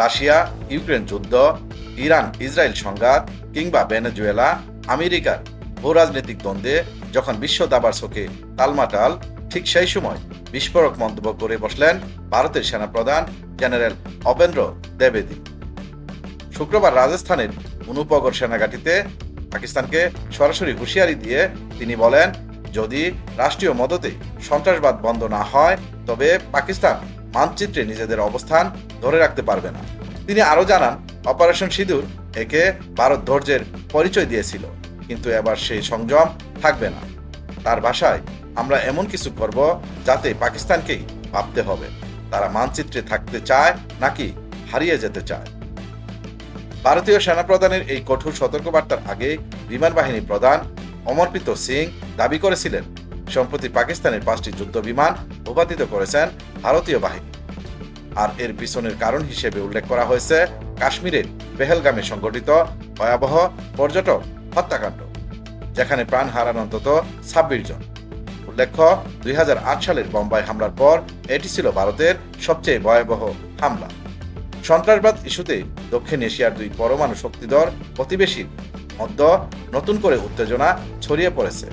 Russia, Ukraine যুদ্ধ, Iran, Israel সংঘাত কিংবা ভেনেজুয়েলা, আমেরিকার ভূরাজনৈতিক দ্বন্দ্বে যখন বিশ্ব দাবার চোখে তালমাটাল, ঠিক সেই সময় বিস্ফোরক মন্তব্য করে বসলেন ভারতের সেনাপ্রধান জেনারেল অপেন্দ্র দ্বিবেদী। শুক্রবার রাজস্থানের অনুপগড় সেনাঘাটিতে পাকিস্তানকে সরাসরি হুঁশিয়ারি দিয়ে তিনি বলেন, যদি রাষ্ট্রীয় মদতে সন্ত্রাসবাদ বন্ধ না হয়, তবে পাকিস্তান মানচিত্রে নিজেদের অবস্থান ধরে রাখতে পারবে না। তিনি আরও জানান, অপারেশন সিঁদুর একে ভারত ধৈর্যের পরিচয় দিয়েছিল, কিন্তু এবার সেই সংযম থাকবে না। তার ভাষায়, আমরা এমন কিছু করব যাতে পাকিস্তানকেই ভাবতে হবে। তারা মানচিত্রে থাকতে চায় নাকি হারিয়ে যেতে চায়? ভারতীয় সেনাপ্রধানের এই কঠোর সতর্কবার্তার আগে বিমান বাহিনী প্রধান অমরপ্রীত সিং দাবি করেছিলেন সম্প্রতি পাকিস্তানের পাঁচটি যুদ্ধ বিমান ভূপাতিত করেছেন ভারতীয় বাহিনী। আর এর পিছনের কারণ হিসেবে উল্লেখ করা হয়েছে কাশ্মীরের পেহেলগামে সংঘটিত ভয়াবহ পর্যটক হত্যাকাণ্ড, যেখানে প্রাণ হারান অন্তত ছাব্বিশ জন। উল্লেখ্য, দুই হাজার আট সালের বোম্বাই হামলার পর এটি ছিল ভারতের সবচেয়ে ভয়াবহ হামলা। সন্ত্রাসবাদ ইস্যুতে দক্ষিণ এশিয়ার দুই পরমাণু শক্তিধর প্রতিবেশীর মধ্য নতুন করে উত্তেজনা ছড়িয়ে পড়েছে।